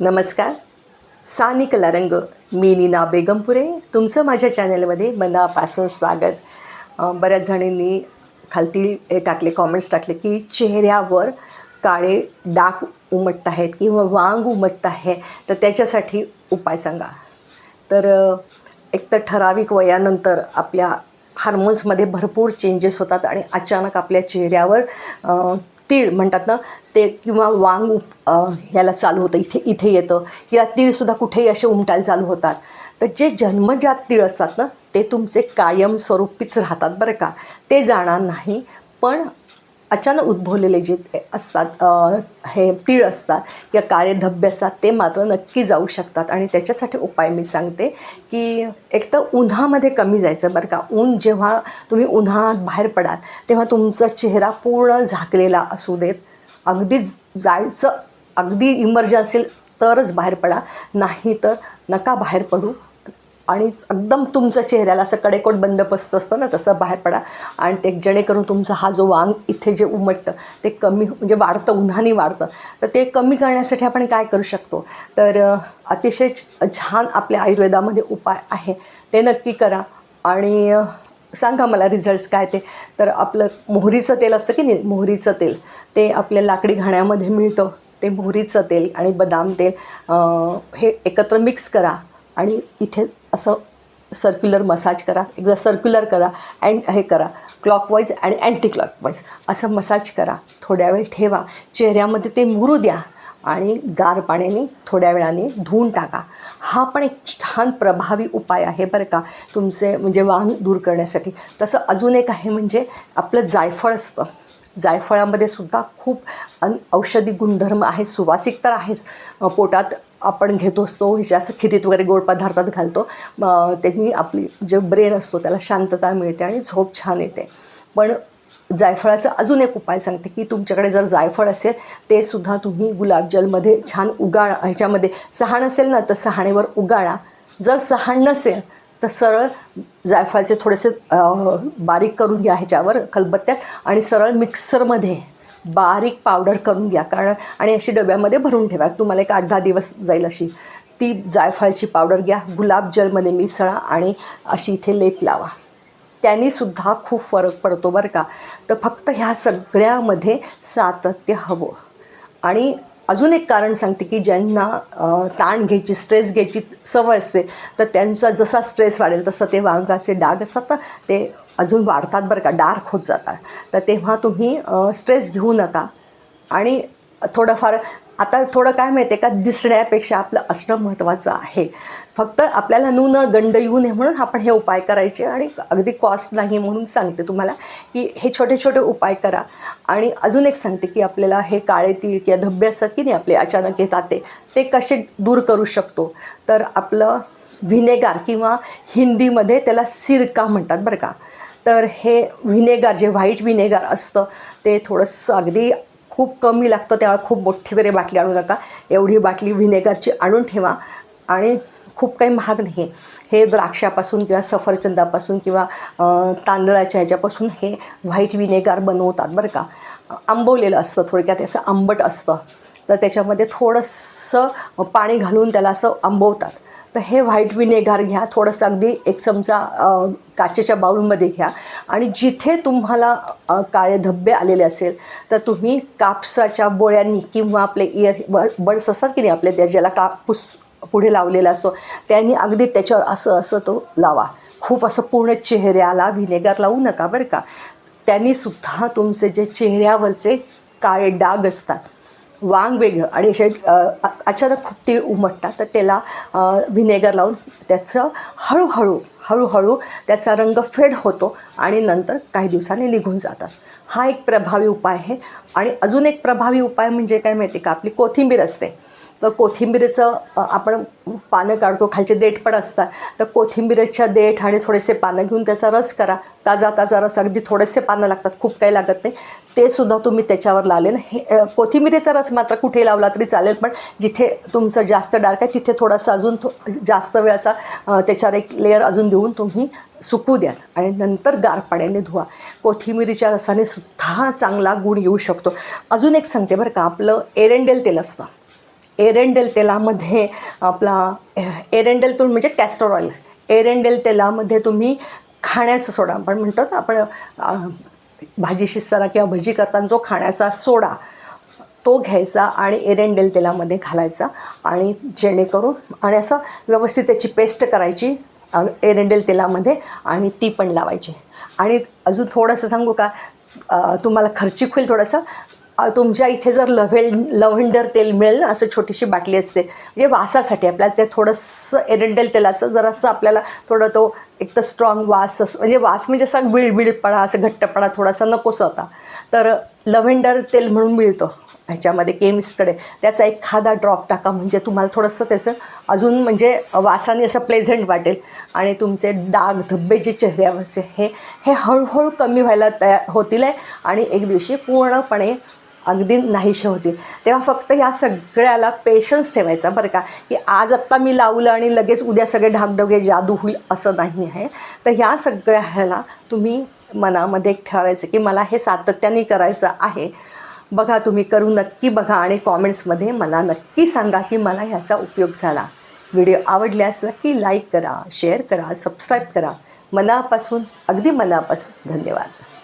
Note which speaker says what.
Speaker 1: नमस्कार. सानी कलारंग मी नीना बेगमपुरे. तुमचं माझ्या चॅनलमध्ये मनापासून स्वागत. बऱ्याच जणींनी खालती हे टाकले कॉमेंट्स टाकले की चेहऱ्यावर काळे डाग उमटत आहेत किंवा वांग उमटत आहे. तर त्याच्यासाठी उपाय सांगा. तर एक तर ठराविक वयानंतर आपल्या हार्मोन्समध्ये भरपूर चेंजेस होतात आणि अचानक आपल्या चेहऱ्यावर तीळ म्हणतात ना ते किंवा वांग उप ह्याला चालू होतं इथे इथे येतं. किंवा तीळसुद्धा कुठेही असे उमटायला चालू होतात. तर जे जन्मजात तीळ असतात ना ते तुमचे कायमस्वरूपीच राहतात बरं का. ते जाणार नाही. पण अचानक उद्भवलेले जे असतात हे तीळ असतात किंवा काळे धब्बे असतात ते मात्र नक्की जाऊ शकतात. आणि त्याच्यासाठी उपाय मी सांगते की एक तर उन्हामध्ये कमी जायचं बरं का. ऊन जेव्हा तुम्ही उन्हात बाहेर पडाल तेव्हा तुमचा चेहरा पूर्ण झाकलेला असू देत. अगदी जायचं अगदी इमर्जन्सी तरच बाहेर पडा. नाही तर नका बाहेर पडू. आणि एकदम तुमचं चेहऱ्याला असं कडेकोट बंद बसत असतं ना तसं बाहेर पडा. आणि ते जेणेकरून तुमचा हा जो वांग इथे जे उमटतं ते कमी हो, म्हणजे वाढतं उन्हाने वाढतं. तर ते कमी करण्यासाठी आपण काय करू शकतो? तर अतिशय छान आपल्या आयुर्वेदामध्ये उपाय आहे. ते नक्की करा. आणि सांगा मला रिझल्ट्स काय ते? तर आपलं मोहरीचं तेल असतं की नाही? मोहरीचं तेल. ते आपल्या लाकडी घाण्यामध्ये मिळतं. ते मोहरीचं तेल आणि बदाम तेल हे एकत्र मिक्स करा. आणि इथे असं सर्क्युलर मसाज करा. एकदा सर्क्युलर करा अँड हे करा. क्लॉकवाईज आणि अँटी क्लॉकवाईज असं मसाज करा. थोड्या वेळ ठेवा. चेहऱ्यामध्ये ते मुरू द्या आणि गार पाण्याने थोड्या वेळाने धुवून टाका. हा पण एक छान प्रभावी उपाय आहे बरं का. तुमचे म्हणजे वाहन दूर करण्यासाठी. तसं अजून एक आहे म्हणजे आपलं जायफळ असतं. जायफळामध्ये सुद्धा खूप अन औषधी गुणधर्म आहेत. सुवासिक तर आहेच. पोटात आपण घेतो असतो ह्याच्या असं खिरीत वगैरे गोड पदार्थात घालतो. त्यांनी आपली जे ब्रेन असतो त्याला शांतता मिळते आणि झोप छान येते. पण जायफळाचा अजून एक उपाय सांगते की तुमच्याकडे जर जायफळ असेल ते सुद्धा तुम्ही गुलाबजलमध्ये छान उगाळा ह्याच्यामध्ये सहाण असेल ना तर सहाणेवर उगाळा. जर सहाण नसेल तर सरळ जायफळाचे थोडेसे बारीक करून घ्या ह्याच्यावर खलबत्त्यात आणि सरळ मिक्सरमध्ये बारीक पावडर करून घ्या. कारण आणि अशी डब्यामध्ये भरून ठेवा. तुम्हाला एक आठ दहा दिवस जाईल अशी. ती जायफळाची पावडर घ्या गुलाब जलमध्ये मिसळा आणि अशी इथे लेप लावा. त्यांनीसुद्धा खूप फरक पडतो बरं का. तर फक्त ह्या सगळ्यामध्ये सातत्य हवं. आणि अजून एक कारण सांगते की ज्यांना ताण घ्यायची स्ट्रेस घ्यायची सवय असते तर त्यांचा जसा स्ट्रेस वाढेल तसं ते वांगाचे डाग असतात ना ते अजून वाढतात बरं का डार्क होत जातात. तर तेव्हा तुम्ही स्ट्रेस घेऊ नका. आणि थोडंफार आता थोडं काय माहिती आहे का? दिसण्यापेक्षा आपलं असणं महत्त्वाचं आहे. फक्त आपल्याला नून गंड येऊ नये म्हणून आपण हे उपाय करायचे आणि अगदी कॉस्ट नाही म्हणून सांगते तुम्हाला की हे छोटे छोटे उपाय करा. आणि अजून एक सांगते की आपल्याला हे काळे तीळ किंवा धब्बे असतात की नाही आपले अचानक येतात ते ते कसे दूर करू शकतो? तर आपलं व्हिनेगार किंवा हिंदीमध्ये त्याला सिरका म्हणतात बरं का? तर हे व्हिनेगार जे व्हाईट व्हिनेगार असतं ते थोडंसं अगदी खूप कमी लागतं त्यावेळेला खूप मोठी वगैरे बाटली आणू नका. एवढी बाटली व्हिनेगरची आणून ठेवा. आणि खूप काही महाग नाही. हे द्राक्षापासून किंवा सफरचंदापासून किंवा तांदळाच्या ह्याच्यापासून हे व्हाईट विनेगार बनवतात बरं का. आंबवलेलं असतं थोडक्यात असं आंबट असतं. तर त्याच्यामध्ये थोडंसं पाणी घालून त्याला असं आंबवतात. तर हे व्हाईट विनेगार घ्या थोडंसं अगदी एक चमचा काचेच्या बाउलमध्ये घ्या. आणि जिथे तुम्हाला काळे धब्बे आलेले असेल तर तुम्ही कापसाच्या बोळ्यांनी किंवा आपले इयर बड बड्स असतात की नाही आपले त्या ज्याला कापूस पुढे लावलेला असतो त्यांनी अगदी त्याच्यावर असं असं तो लावा. खूप असं पूर्ण चेहऱ्याला व्हिनेगार लावू नका बरं का. त्यांनीसुद्धा तुमचे जे चेहऱ्यावरचे काळे डाग असतात वांग वेगळं. आणि असे अचानक खूप तीळ उमटतात तर त्याला व्हिनेगर लावून त्याचं हळूहळू हळूहळू त्याचा रंग फेड होतो आणि नंतर काही दिवसांनी निघून जातात. हा एक प्रभावी उपाय आहे. आणि अजून एक प्रभावी उपाय म्हणजे काय माहिती का? आपली कोथिंबीर असते. तर कोथिंबीरीचं आपण पानं काढतो खालचे देठ पण असतात. तर कोथिंबीरीच्या देठ आणि थोडेसे पानं घेऊन त्याचा रस करा. ताजा ताजा रस अगदी थोडेसे पानं लागतात खूप काही लागत नाही. ते सुद्धा तुम्ही त्याच्यावर लावले ना हे कोथिंबिरीचा कोथिंबीरीचा रस मात्र कुठे लावला तरी चालेल पण जिथे तुमचं जास्त डार्क आहे तिथे थोडासा अजून थो जास्त वेळ असा त्याच्यावर एक लेअर अजून देऊन तुम्ही सुकू द्या आणि नंतर गार पाण्याने धुवा. कोथिंबीरीच्या रसाने सुद्धा चांगला गुण येऊ शकतो. अजून एक सांगते बरं का आपलं एरंडेल तेल असतं. एरेंडेल तेलामध्ये आपला एरेंडेल तेल म्हणजे कॅस्टर ऑइल एरेंडेल तेलामध्ये तुम्ही खाण्याचा सोडा. आपण म्हणतो ना आपण भाजी शिजताना किंवा भजी करताना जो खाण्याचा सोडा तो घ्यायचा आणि एरेंडेल तेलामध्ये घालायचा आणि जेणेकरून आणि असं व्यवस्थित त्याची पेस्ट करायची एरेंडेल तेलामध्ये आणि ती पण लावायची. आणि अजून थोडंसं सांगू का? तुम्हाला खर्चिक होईल थोडंसं. तुमच्या इथे जर लव्हेल लव्हेंडर तेल मिळेल ना असं छोटीशी बाटली असते. म्हणजे वासासाठी आपल्याला ते थोडंसं एरंडेल तेलाचं जरासं आपल्याला थोडं तो एक तर स्ट्रॉंग वास असं म्हणजे वास म्हणजे असा बिळबिळपणा असं घट्टपणा थोडासा नकोसा होता तर लव्हेंडर तेल म्हणून मिळतं ह्याच्यामध्ये केमिस्टकडे. त्याचा एखादा ड्रॉप टाका म्हणजे तुम्हाला थोडंसं त्याचं अजून म्हणजे वासाने असं प्लेझंट वाटेल. आणि तुमचे डाग धब्बे जे चेहऱ्यावरचे हे हे हळूहळू कमी व्हायला तयार होतील आहे आणि एक दिवशी पूर्णपणे अगदी नाहीशे होतील तेव्हा फक्त या सगळ्याला पेशन्स ठेवायचा बरं का की आज आत्ता मी लावलं आणि लगेच उद्या सगळे ढागडगे जादू होईल असं नाही आहे. तर ह्या सगळ्या ह्याला तुम्ही मनामध्ये एक ठेवायचं की मला हे सातत्याने करायचं आहे. बघा तुम्ही करू नक्की बघा आणि कॉमेंट्समध्ये मला नक्की सांगा की मला ह्याचा उपयोग झाला. व्हिडिओ आवडल्यास नक्की लाईक करा शेअर करा सबस्क्राईब करा. मनापासून अगदी मनापासून धन्यवाद.